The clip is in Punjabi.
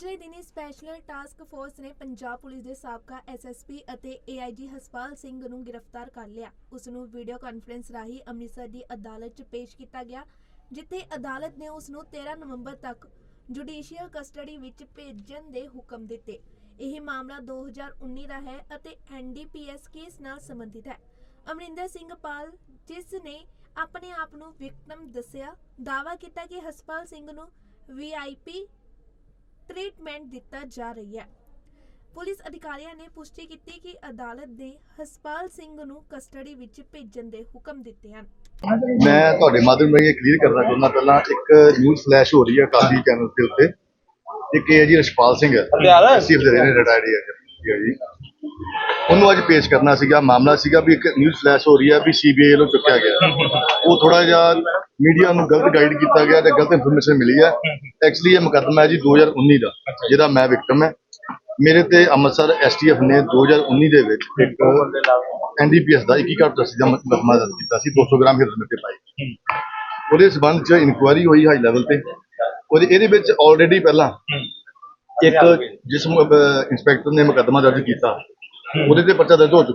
ਪਿਛਲੇ ਦਿਨੀ ਸਪੈਸ਼ਲ ਟਾਸਕ ਫੋਰਸ ਨੇ ਪੰਜਾਬ ਪੁਲਿਸ ਦੇ ਸਾਬਕਾ ਐਸਐਸਪੀ ਅਤੇ ਏਆਈਜੀ ਹਸਪਾਲ ਸਿੰਘ ਨੂੰ ਗ੍ਰਿਫਤਾਰ ਕਰ ਲਿਆ। ਉਸ ਨੂੰ ਵੀਡੀਓ ਕਾਨਫਰੰਸ ਰਾਹੀਂ ਅੰਮ੍ਰਿਤਸਰ ਦੀ ਅਦਾਲਤ 'ਚ ਪੇਸ਼ ਕੀਤਾ ਗਿਆ, ਜਿੱਥੇ ਅਦਾਲਤ ਨੇ ਉਸ ਨੂੰ 13 ਨਵੰਬਰ ਤੱਕ ਜੁਡੀਸ਼ੀਅਲ ਕਸਟਡੀ ਵਿੱਚ ਭੇਜਣ ਦੇ ਹੁਕਮ ਦਿੱਤੇ। ਇਹ ਮਾਮਲਾ 2019 ਦਾ ਹੈ ਅਤੇ ਐਨਡੀਪੀਐਸ ਕੇਸ ਨਾਲ ਸੰਬੰਧਿਤ ਹੈ। ਅਮਰਿੰਦਰ ਸਿੰਘ ਪਾਲ, ਜਿਸ ਨੇ ਆਪਣੇ ਆਪ ਨੂੰ ਵਿਕਟਮ ਦੱਸਿਆ ਦਾਵਾ ਕੀਤਾ ਕਿ ਹਸਪਾਲ ਸਿੰਘ ਨੂੰ ਵੀਆਈਪੀ ਟ੍ਰੀਟਮੈਂਟ ਦਿੱਤਾ ਜਾ ਰਹੀ ਹੈ। ਪੁਲਿਸ ਅਧਿਕਾਰੀਆਂ ਨੇ ਪੁਸ਼ਟੀ ਕੀਤੀ ਕਿ ਅਦਾਲਤ ਨੇ ਹਸਪਾਲ ਸਿੰਘ ਨੂੰ ਕਸਟਡੀ ਵਿੱਚ ਭੇਜਣ ਦੇ ਹੁਕਮ ਦਿੱਤੇ ਹਨ। ਮੈਂ ਤੁਹਾਡੇ ਮਾਧਿਅਮ ਰਾਹੀਂ ਇਹ ਕਲੀਅਰ ਕਰਨਾ ਚਾਹੁੰਦਾ ਪਹਿਲਾਂ ਇੱਕ ਨਿਊਜ਼ ਫਲੈਸ਼ ਹੋ ਰਹੀ ਹੈ ਕਾਫੀ ਚੈਨਲ ਦੇ ਉੱਤੇ। ਇੱਕ ਇਹ ਹੈ ਜੀ ਰਸ਼ਪਾਲ ਸਿੰਘ ਸੀਫ ਦੇ ਨੇ ਰਿਟਾਇਰਡ ਹੈ ਜੀ ਉਹਨੂੰ ਅੱਜ ਪੇਸ਼ ਕਰਨਾ ਸੀਗਾ ਮਾਮਲਾ ਸੀਗਾ ਵੀ ਇੱਕ ਨਿਊਜ਼ ਫਲੈਸ਼ ਹੋ ਰਹੀ ਹੈ ਵੀ ਸੀਬੀਆਈ ਵੱਲੋਂ ਚੁੱਕਿਆ ਗਿਆ। ਉਹ ਥੋੜਾ ਜਿਹਾ ਮੀਡੀਆ ਨੂੰ ਗਲਤ ਗਾਈਡ ਕੀਤਾ ਗਿਆ ਤੇ ਗਲਤ ਇਨਫੋਰਮੇਸ਼ਨ ਮਿਲੀ ਹੈ। ਐਕਚੁਅਲੀ ਇਹ ਮੁਕੱਦਮਾ ਹੈ ਜੀ 2019 ਦਾ ਜਿਹਦਾ ਮੈਂ ਵਿਕਟਮ ਹੈ। ਮੇਰੇ ਤੇ ਅੰਮ੍ਰਿਤਸਰ ਐਸਟੀਐਫ ਨੇ 2019 ਦੇ ਵਿੱਚ ਇੱਕ ਐਨਡੀਪੀਐਸ ਦਾ 21 ਕਾਰਡ ਦਾ ਮੁਕੱਦਮਾ ਦਰਜ ਕੀਤਾ ਸੀ 200 ਗ੍ਰਾਮ ਹੀਰੋਇਨ ਤੇ ਪਾਈ। ਉਹਦੇ ਸਬੰਧ ਚ ਇਨਕੁਆਇਰੀ ਹੋਈ ਹਾਈ ਲੈਵਲ ਤੇ। ਉਹਦੇ ਇਹਦੇ ਵਿੱਚ ਆਲਰੇਡੀ ਪਹਿਲਾਂ ਇੱਕ ਜਿਸ ਇੰਸਪੈਕਟਰ ਨੇ ਮੁਕੱਦਮਾ ਦਰਜ ਕੀਤਾ। ਉਹਦੇ ਤੇ ਪਰਚਾ ਦਰਜ ਹੋ ਚੁੱਕਾ।